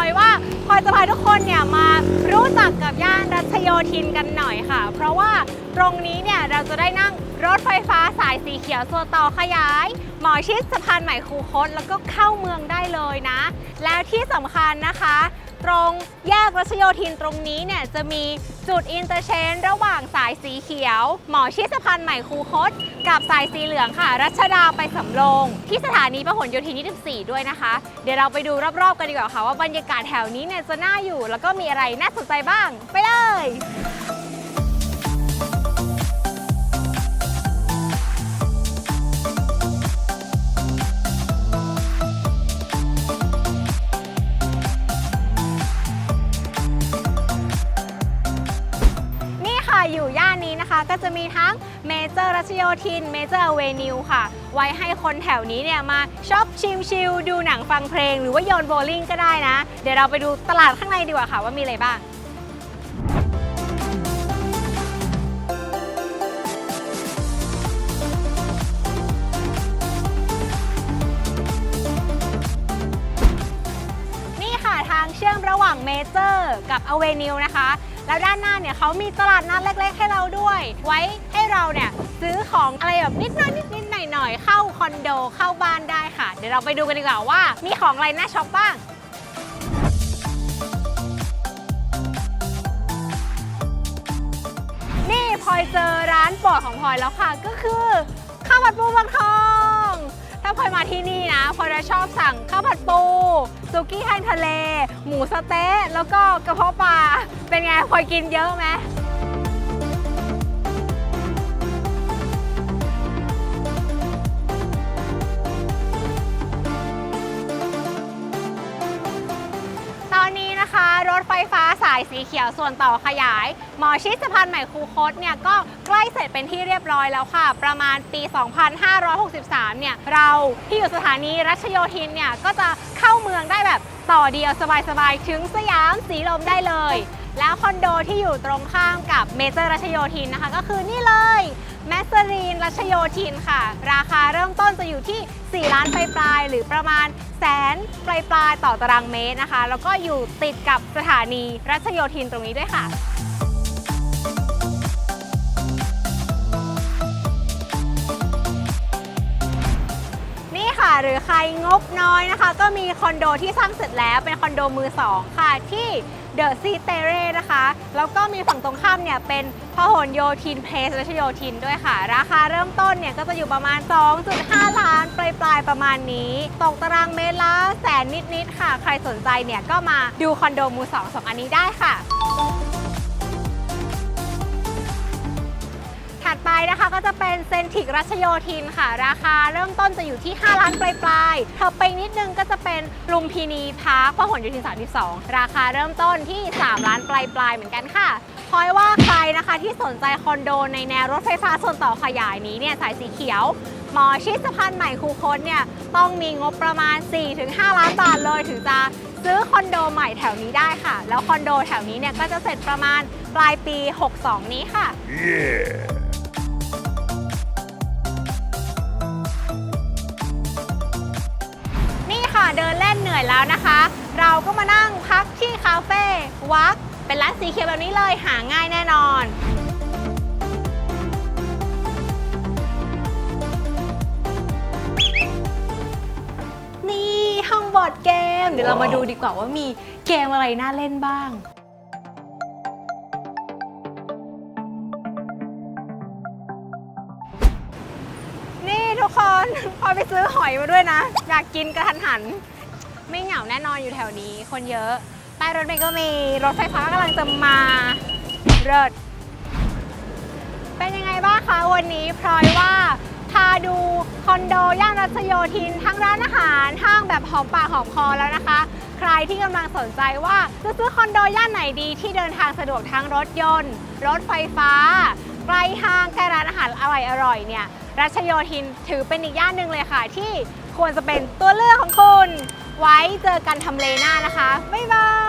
อยจะพาทุกคนเนี่ยมารู้จักกับย่านรัชโยธินกันหน่อยค่ะ เพราะว่าตรงนี้เนี่ยเราจะได้นั่งรถไฟฟ้าสายสีเขียวโซต่อขยาย หมอชิดสะพานใหม่คูคตแล้วก็เข้าเมืองได้เลยนะ แล้วที่สำคัญนะคะ ตรงแยกรัชโยธินตรงนี้เนี่ยจะมีจุดอินเตอร์เชนระหว่างสายสีเขียว หมอชิดสะพานใหม่คูคต กับสายสีเหลืองค่ะ รัชดาไปสำโรงที่สถานีพหลโยธิน 24 ด้วยนะคะ เดี๋ยวเราไปดูรอบๆกันดีกว่าค่ะว่าบรรยากาศแถวนี้เนี่ยจะน่าอยู่ แล้วก็มีอะไรน่าสนใจบ้าง ไปเลย ก็จะมีทั้งเมเจอร์รัชโยธินเมเจอร์เวนิวค่ะ ไว้ให้คนแถวนี้เนี่ยมาช็อปชิลๆดูหนังฟังเพลง หรือว่าโยนโบลิ่งก็ได้นะ เดี๋ยวเราไปดูตลาดข้างในดีกว่าค่ะว่ามีอะไรบ้างนี่ค่ะทางเชื่อมระหว่างเมเจอร์กับอเวนิวนะคะ แล้วด้านหน้าเนี่ยเขามีตลาดนัดเล็ก ๆ ให้เราด้วย ไว้ให้เราเนี่ยซื้อของอะไรแบบนิดน่อยนิดๆหน่อยๆเข้าคอนโดเข้าบ้านได้ค่ะ เดี๋ยวเราไปดูกันดีกว่าว่า มีของอะไรน่าช็อปบ้างนี่พลอยเจอร้านโปรดของพลอยแล้วค่ะ ก็คือข้าวผัดปูบางทอง ถ้าพลอยมาที่นี่นะพลอยจะชอบสั่งข้าวผัดปูสุกี้แห้งทะเล หมูสะเต๊ะแล้วก็กระเพาะปลาเป็นไงพลอยกินเยอะไหมตอนนี้นะคะ รถไฟฟ้าายสีเขียวส่วนต่อขยาย หมอชิดสะพานใหม่คูคตเนี่ยก็ใกล้เสร็จเป็นที่เรียบร้อยแล้วค่ะ ประมาณปี 2563 เนี่ยเราที่อยู่สถานีรัชโยธินเนี่ยก็จะเข้าเมืองได้แบบต่อเดียวสบายๆ ถึงสยามสีลมได้เลย แล้วคอนโดที่อยู่ตรงข้ามกับเมเจอร์รัชโยธินนะคะ ก็คือนี่เลยแมสเซอรีนรัชโยธินค่ะ ราคาเริ่มต้นจะอยู่ที่ 4 ล้านปลายๆหรือประมาณแสนปลายๆต่อตารางเมตรนะคะ แล้วก็อยู่ติดกับสถานีรัชโยธินตรงนี้ด้วยค่ะนี่ค่ะหรือใครงบน้อยนะคะ ก็มีคอนโดที่สร้างเสร็จแล้วเป็นคอนโดมือ2ค่ะที่ เดอะซีเตเร่นะคะ แล้วก็มีฝั่งตรงข้ามเนี่ยเป็นพหลโยธินเพลสรัชโยธินด้วยค่ะ ราคาเริ่มต้นเนี่ยก็จะอยู่ประมาณ 2.5 ล้านปลายปลายประมาณนี้ ตกตารางเมตรละแสนนิดๆค่ะ ใครสนใจเนี่ยก็มาดูคอนโดมืองสองอันนี้ได้ค่ะ ดไปนะคะก็จะเป็นเซนทิกรัชโยธินค่ะ ราคาเริ่มต้นจะอยู่ที่ 5 ล้านปลายๆเธอไปนิดนึงก็จะเป็นลุมพินีพาร์คพหลโยธิน 32 ราคาเริ่มต้นที่ 3 ล้านปลายๆเหมือนกันค่ะพอยว่าใครนะคะที่สนใจคอนโดในแนวรถไฟฟ้าส่วนต่อขยายนี้เนี่ยสายสีเขียวหมอชิดสะพานใหม่คูคตเนี่ยต้องมีงบประมาณ 4-5 ล้านบาทเลยถึงจะซื้อคอนโดใหม่แถวนี้ได้ค่ะ แล้วคอนโดแถวนี้เนี่ยก็จะเสร็จประมาณปลายปี 62 นี้ค่ะนี่ แล้วนะคะ เราก็มานั่งพักที่คาเฟ่วักเป็นร้านสีเขียวแบบนี้เลยหาง่ายแน่นอนนี่ห้องบอร์ดเกม เดี๋ยวเรามาดูดีกว่าว่ามีเกมอะไรน่าเล่นบ้าง นี่ทุกคนพอไปซื้อหอยมาด้วยนะ อยากกินกระทันหัน ไม่เหงาแน่นอนอยู่แถวนี้ คนเยอะใต้รถเมล์ก็มีรถไฟฟ้ากำลังจะมาเริดเป็นยังไงบ้างคะวันนี้พลอยว่าพาดูคอนโดย่านรัชโยธิน ทั้งร้านอาหารห้างแบบหอมปากหอมคอแล้วนะคะ ใครที่กำลังสนใจว่าจะซื้อคอนโดย่านไหนดีที่เดินทางสะดวกทั้งรถยนต์ รถไฟฟ้าใกล้ห้างใกล้ร้านอาหารอร่อยๆเนี่ยรัชโยธินถือเป็นอีกย่านหนึ่งเลยค่ะ ที่ควรจะเป็นตัวเลือกของคุณ ไว้เจอกันทำเลหน้านะคะ บ๊ายบาย